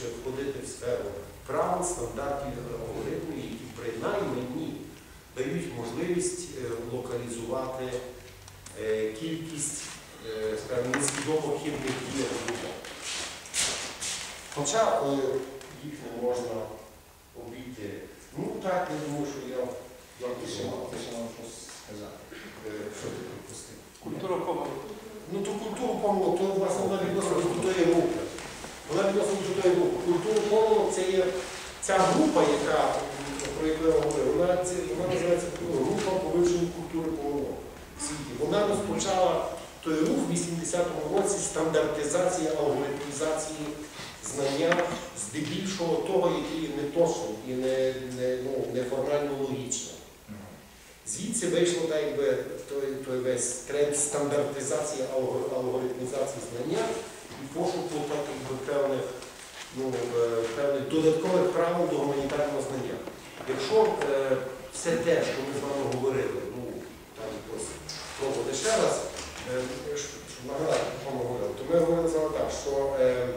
більше входити в сферу правил, стандартів алгоритмів, які принаймні дають можливість е, локалізувати е, кількість е, скажімо, несвідомо хибних дій алгоритму. Хоча їх не можна обійти. Ну так, я думаю, що я Ще мав. щось сказати. Що ти пропустив? Культура помилок. Ну то культуру помилок, то власне вона відносно до тої групи. Вона відносно до тої групи. Культуру помилок це є ця група, яка, м, про яку я говорив, вона, це, вона називається група по вивченню культури помилок в світі. Вона розпочала той рух в 80-му році стандартизації, алгоритмізації знання того, який є неточний і не, не, ну, неформально логічний. Звідси вийшло так, якби, той, той весь тренд стандартизації, алгоритмізації знання і пошуку так, якби, певних, ну, е, певних додаткових правил до гуманітарного знання. Якщо е, все те, що ми з вами говорили, ну, там якось ще раз, е, щоб щоб нагадати, що ми говорили, то ми говорили вами так, що е,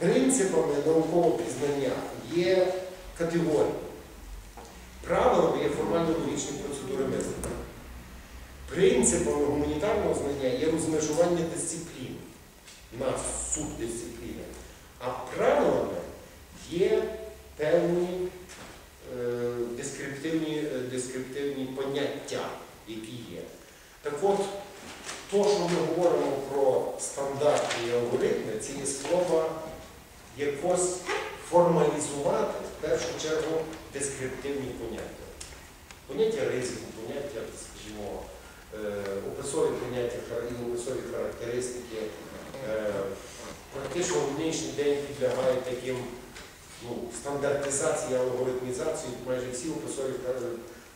принципами наукового пізнання є категорії. Правилами є формально-логічні процедури мислення. Принципами гуманітарного знання є розмежування дисциплін на субдисципліни. А правилами є певні е, дескриптивні, е, дескриптивні поняття, які є. Так от, то, що ми говоримо про стандарти і алгоритми, це є спроба якось формалізувати в першу чергу дескриптивні поняття. Поняття ризику, поняття, скажімо, е, описові поняття, і описові характеристики. е, Практично в нинішній день підлягають таким ну, стандартизації, алгоритмізації, майже всі описові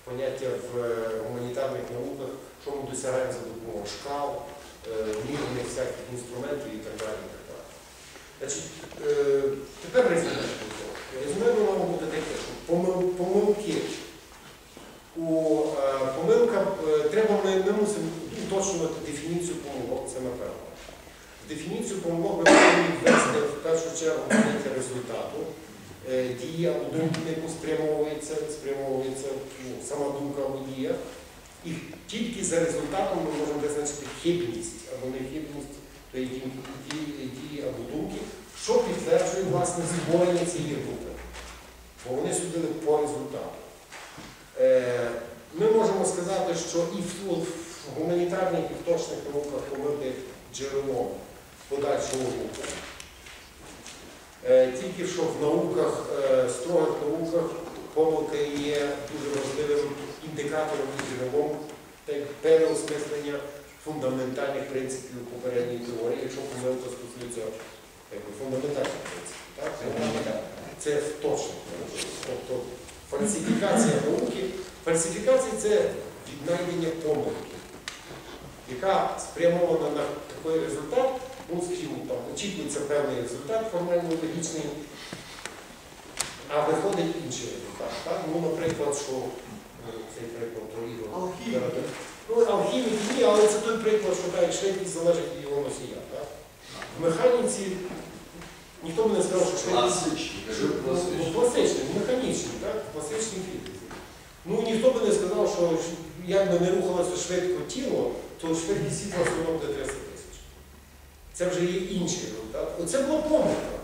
поняття в е, гуманітарних науках, що ми досягаємо за допомогою шкал, е, мірних всяких інструментів і так далі. Значить, е, тепер резюме. Резюме воно буде таке, що помил- помилки у е, помилка е, треба ми, ми мусимо уточнювати дефініцію помилок, це напевно. Дефініцію помилок ми повинні ввести в першу чергу поняття результату. Дія або думка, на яку спрямовується, спрямовується ну, сама думка або дія. І тільки за результатом ми можемо визначити хибність або нехибність дії, або думки, що підтверджує власне створення цієї групи. Бо вони судили по результату. Е, Ми можемо сказати, що і в, гуманітарних і в точних науках помилки джерелом подальшого руху. Е, Тільки що в науках, е, строгих науках помилка є дуже важливим індикатором і фундаментальних принципів попередньої теорії, якщо помилка стосується якби, фундаментальних принципів. Так? Це точно. Тобто фальсифікація науки. Фальсифікація це віднайдення помилки, яка спрямована на такий результат, ну, скажімо, там, очікується певний результат формально логічний, а виходить інший результат. Так? Ну, наприклад, що е, цей приклад про. Ну, алхімік ні, але це той приклад, що так, швидкість залежить від його носія. Так? В механіці ніхто б не сказав, що швидкість Класичні, кажу Ну, класичні. Класичний, механічний, так? Класичний фізиці. Ну ніхто би не сказав, що як би не рухалося швидко тіло, то швидкість світла все буде 300 тисяч. Це вже є інший результат. Оце була помилка.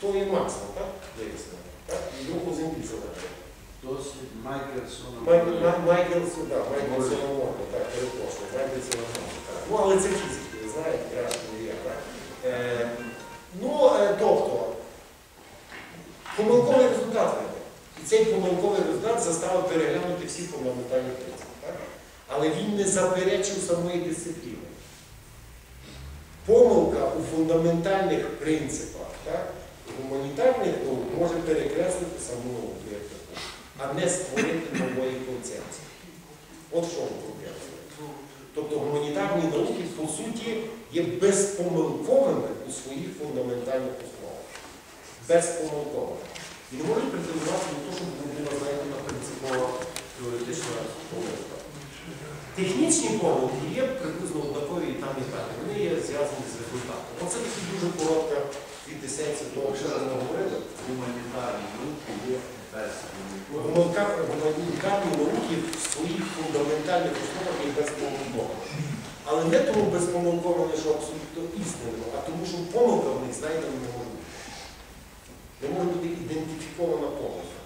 То є максимум, так? Вияснено. Так? І руху землі залежить. Досвід Майкерсона. Май- Май- Майкелсон, так, перепрошую, Майкелсона можна, так. Ну, але це фізики, ви знаєте, я не я, так. Е, ну, е, тобто, помилковий результат виник. І цей помилковий результат заставив переглянути всі фундаментальні принципи. Так? Але він не заперечив самої дисципліни. Помилка у фундаментальних принципах так? гуманітарних наук може перекреслити саму науку а не створити нової концепції. От що ми проблема. Тобто гуманітарні науки, по суті, є безпомилковими у своїх фундаментальних основах. Безпомилковими. І не можуть претендувати на те, щоб була знайдена принципова теоретична помилка. Технічні помилки є приблизно однакові і там і так. Вони є зв'язані з результатом. Оце таки дуже коротка квітесенція того, що ми говорили. Гуманітарні науки є Гуманітарні науки в своїх фундаментальних основах є безпомилковими. Але не тому безпомилковими, що абсолютно істинно, а тому, що помилка в них знайдена не може бути. Не може бути ідентифікована помилка.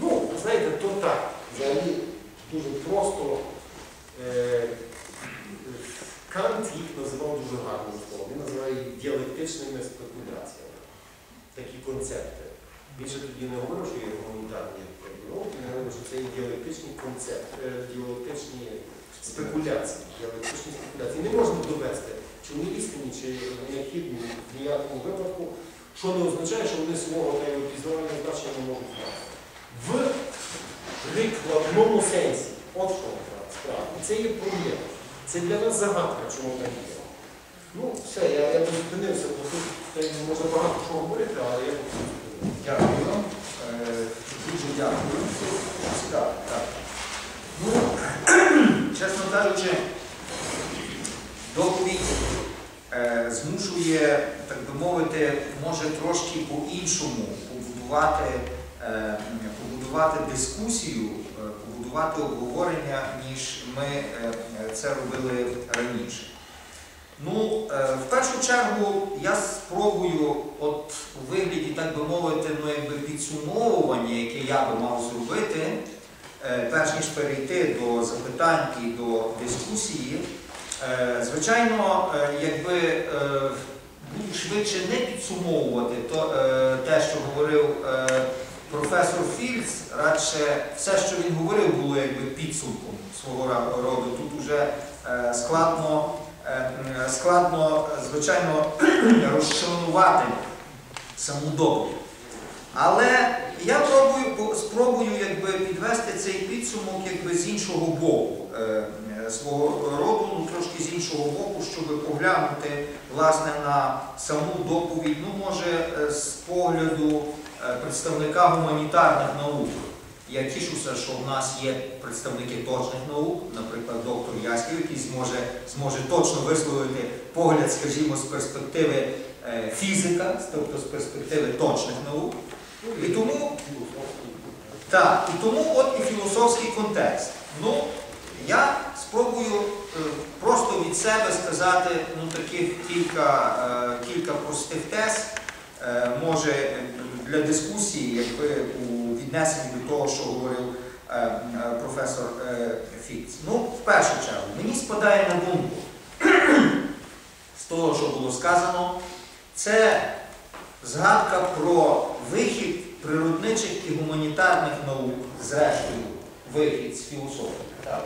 Ну, знаєте, то так, взагалі дуже просто. Е, Кант їх називав дуже гарним словом. Він називає їх діалектичними спекуляціями. Такі концепти. Же тоді не говорив, що є гуманітарні науки, він говорив, що це є діалектичні концепти, е, діалектичні спекуляції. Діалектичні спекуляції. Не можна довести, чи вони істинні, чи хибні в ніякому випадку, що не означає, що вони свого та його значення не можуть мати. В прикладному сенсі. От що справа. Це є проблема. Це для нас загадка, чому так є. Ну, все, я, я зупинився, бо тут можна багато що говорити, але я. Дякую. Е, Дуже дякую. Цікаво, так. Ну, чесно кажучи, доповідь е, змушує, так би мовити, може трошки по-іншому побудувати, е, побудувати дискусію, побудувати обговорення, ніж ми це робили раніше. Ну, е, в першу чергу я спробую, от у вигляді, так би мовити, ну якби підсумовування, яке я би мав зробити, е, перш ніж перейти до запитань і до дискусії, е, звичайно, якби буду швидше не підсумовувати то, те, що говорив професор Фільдс, радше все, що він говорив, було якби підсумком свого роду. Тут уже складно складно, е, звичайно, розчленувати саму доповідь. Але я пробую, спробую якби, підвести цей підсумок якби, з іншого боку, е, е, свого роду, ну, трошки з іншого боку, щоб поглянути власне, на саму доповідь, ну, може, е, з погляду е, представника гуманітарних наук. Я тішуся, що в нас є представники точних наук, наприклад, доктор Яськів, який зможе, зможе точно висловити погляд, скажімо, з перспективи е, фізика, тобто з перспективи точних наук. І тому, так, і тому от і філософський контекст. Ну, я спробую е, просто від себе сказати ну, таких кілька, е, кілька простих тез, може для дискусії, якби у віднесенні до того, що говорив е, е, професор е, Фікс. Ну, в першу чергу, мені спадає на думку з того, що було сказано, це згадка про вихід природничих і гуманітарних наук, зрештою, вихід з філософії. Так?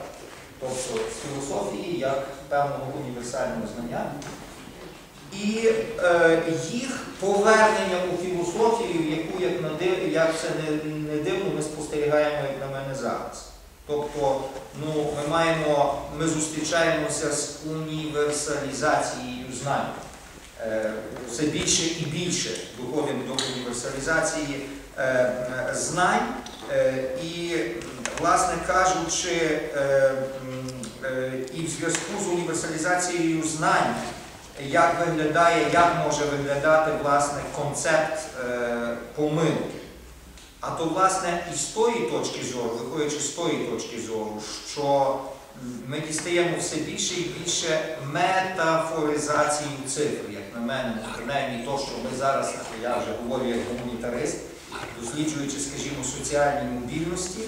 Тобто з філософії як певного універсального знання. І е, їх повернення у філософію, яку, як, на див- як це не, не дивно, ми спостерігаємо, як на мене зараз. Тобто, ну, ми маємо, ми зустрічаємося з універсалізацією знань. Е, все більше і більше доходимо до універсалізації е, знань. Е, І, власне кажучи, і в зв'язку з універсалізацією знань, як виглядає, як може виглядати власне концепт е, помилки. А то, власне, і з тої точки зору, виходячи з тої точки зору, що ми дістаємо все більше і більше метафоризації цифр, як на мене, принаймні то, що ми зараз, я вже говорю як гуманітарист, досліджуючи, скажімо, соціальні мобільності,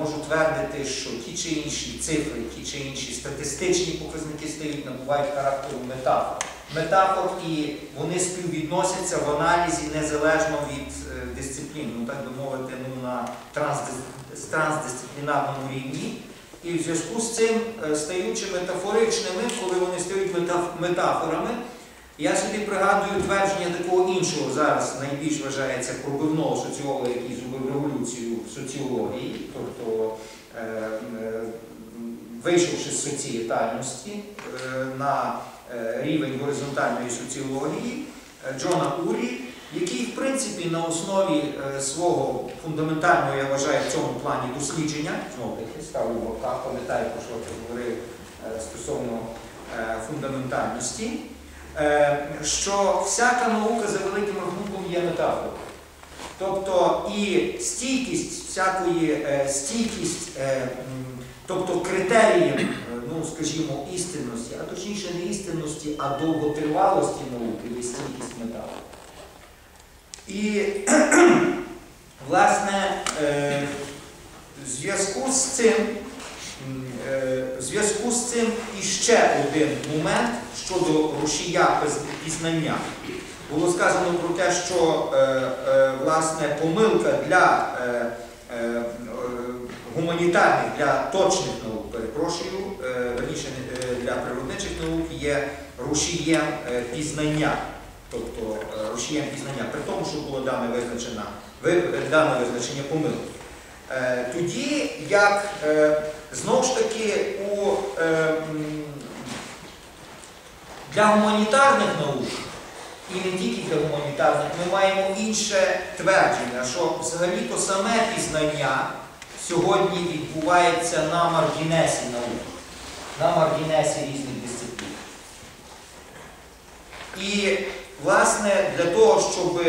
можу твердити, що ті чи інші цифри, ті чи інші статистичні показники стають, набувають характеру метафор. Метафор і вони співвідносяться в аналізі незалежно від е, дисциплін, ну так би мовити, ну, на трансдис- трансдисциплінарному рівні. І в зв'язку з цим, е, стаючи метафоричними, коли вони стають метаф- метафорами, я собі пригадую твердження такого іншого зараз найбільш вважається пробивного соціолога, який зробив революцію в соціології, тобто е, е, вийшовши з соцієтальності е, на е, рівень горизонтальної соціології, е, Джона Урі, який, в принципі, на основі е, свого фундаментального, я вважаю, в цьому плані дослідження, знову таки ставлю в пам'ятаю, про що ти говорив стосовно фундаментальності, що всяка наука за великим рахунком є метафорою. Тобто і стійкість всякої е, стійкість, е, тобто критерієм, е, ну скажімо, істинності, а точніше не істинності, а довготривалості науки є стійкість метафор. І власне е, в зв'язку з цим, е, в зв'язку з цим іще один момент щодо рушія пізнання. Було сказано про те, що е, е, власне помилка для е, е, е, гуманітарних, для точних наук, перепрошую, е, верніше е, для природничих наук є рушієм е, пізнання, тобто е, рушієм пізнання, при тому, що було дане визначена, ви- дане визначення помилки. Е, Тоді, як е, знову ж таки у е, для гуманітарних наук і не тільки для гуманітарних, ми маємо інше твердження, що взагалі-то саме пізнання сьогодні відбувається на маргінесі наук, на маргінесі різних дисциплін. І, власне, для того, щоб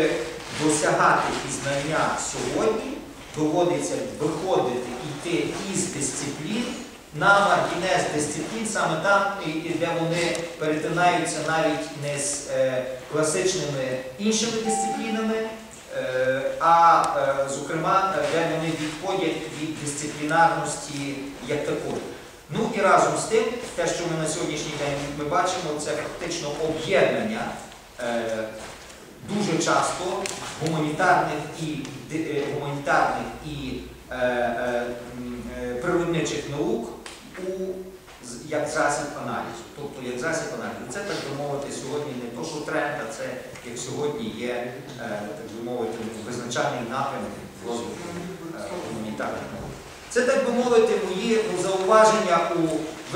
досягати пізнання сьогодні, доводиться виходити, йти із дисциплін на маргінез дисциплін, саме там, де вони перетинаються навіть не з е, класичними іншими дисциплінами, е, а е, зокрема, де вони відходять від дисциплінарності як такої. Ну і разом з тим, те, що ми на сьогоднішній день ми бачимо, це фактично об'єднання е, дуже часто гуманітарних і, е, гуманітарних і е, е, е, природничих наук у, як засіб аналізу. Тобто як засіб аналізу. Це, так би мовити, сьогодні не то, що тренд, а це як сьогодні є, е, так би мовити, визначальний напрямок розвитку гуманітарних наук. Це, так би мовити, мої зауваження у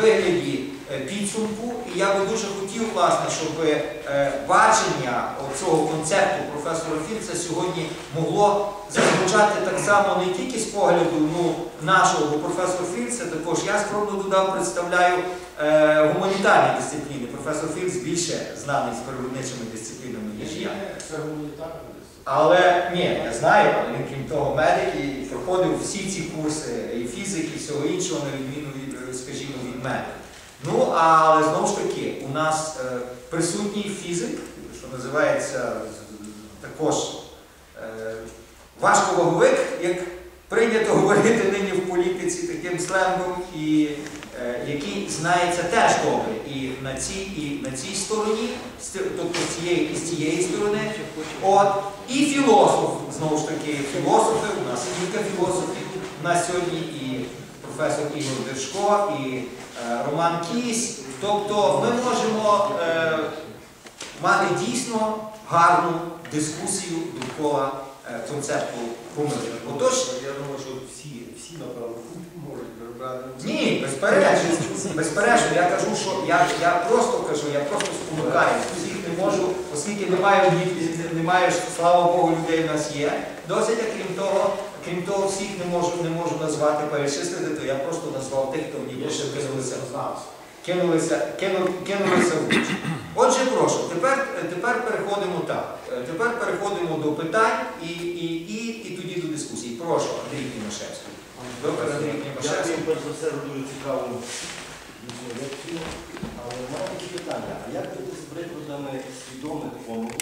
вигляді підсумку. І я би дуже хотів, власне, щоб е, бачення цього концепту професора Фільца сьогодні могло зазвучати так само не тільки з погляду ну, нашого, бо професор Фільца також я скромно додав, представляю е, гуманітарні дисципліни. Професор Фільц більше знаний з природничими дисциплінами, ніж я. Це гуманітарна Але ні, я знаю, він крім того медик і проходив всі ці курси і фізики, і всього іншого, на відміну від, е, скажімо, від мене. Ну, але знову ж таки, у нас е, присутній фізик, що називається також е, важковаговик, як прийнято говорити нині в політиці таким сленгом, і е, який знається теж добре і на цій, і на цій стороні, тобто з цієї і з цієї сторони. От, і філософ, знову ж таки, філософи, у нас кілька філософів, у нас сьогодні і професор Ігор Держко, і е, Роман Кісь. Тобто ми можемо е, мати дійсно гарну дискусію довкола е, концепту помилки. Отож, Я думаю, що всі, всі напевно, можуть брати. ні, безперечно, безперечно, я кажу, що я, я просто кажу, я просто спонукаю. Всіх не можу, оскільки немає, немає, слава Богу, людей в нас є. Досить, а крім того, крім того, всіх не можу, не можу назвати, перечислити, то я просто назвав тих, хто мені просто кинулися, кинулися, кину- кинулися в очі. Отже, прошу, тепер, тепер переходимо так. Е, Тепер переходимо до питань і, і, і, і тоді до дискусії. Прошу, Андрій Кімашевський. Доктор Андрій Кімашевський. Дякую, перш за все, дуже цікаву лекцію. Але в мене такі питання. А як бути з прикладами свідомих помилок